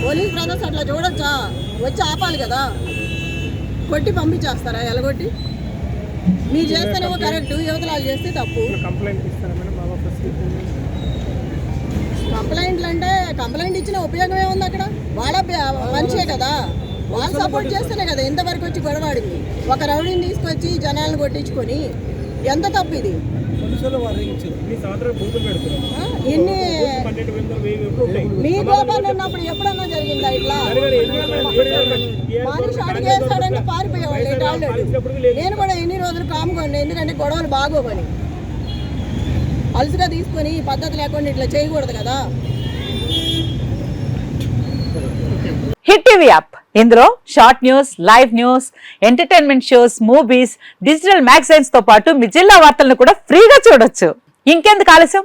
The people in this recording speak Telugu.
పోలీస్ బ్రదర్స్ అట్లా చూడొచ్చా? వచ్చి ఆపాలి కదా. కొట్టి పంపించేస్తారా? ఎలగొట్టి? మీరు చేస్తేనేమో కరెక్ట్ యువతలు చేస్తే తప్పు. కంప్లైంట్లు అంటే కంప్లైంట్ ఇచ్చిన ఉపయోగం ఏముంది అక్కడ. వాళ్ళ మంచే కదా. వాళ్ళు సపోర్ట్ చేస్తేనే కదా ఇంతవరకు వచ్చి గొడవాడింది ఒక రౌడీని తీసుకొచ్చి జనాలను కొట్టించుకొని ఎంత తప్పు ఇది? మీ? ఎన్ని పన్నెండు వందలు వెయ్యి వందలు ఉంటాయి. మీ గోపాల్ ఉన్నప్పుడు ఎప్పుడన్నా జరిగిందా ఇట్లా? మనిషి అడిగేస్తాడంటే పారిపోయేవాళ్ళు ఆల్రెడీ. నేను కూడా ఎన్ని రోజులు కాముకోండి ఎందుకంటే గొడవలు బాగోవని. అలసిగా తీసుకొని ఈ పద్ధతి లేకుండా ఇట్లా చేయకూడదు కదా. Hit TV app. ఇందులో short news live news entertainment shows movies digital మ్యాగజైన్స్తో పాటు మీ జిల్లా వార్తలను కూడా ఫ్రీగా చూడొచ్చు. ఇంకెందుకు ఆలస్యం?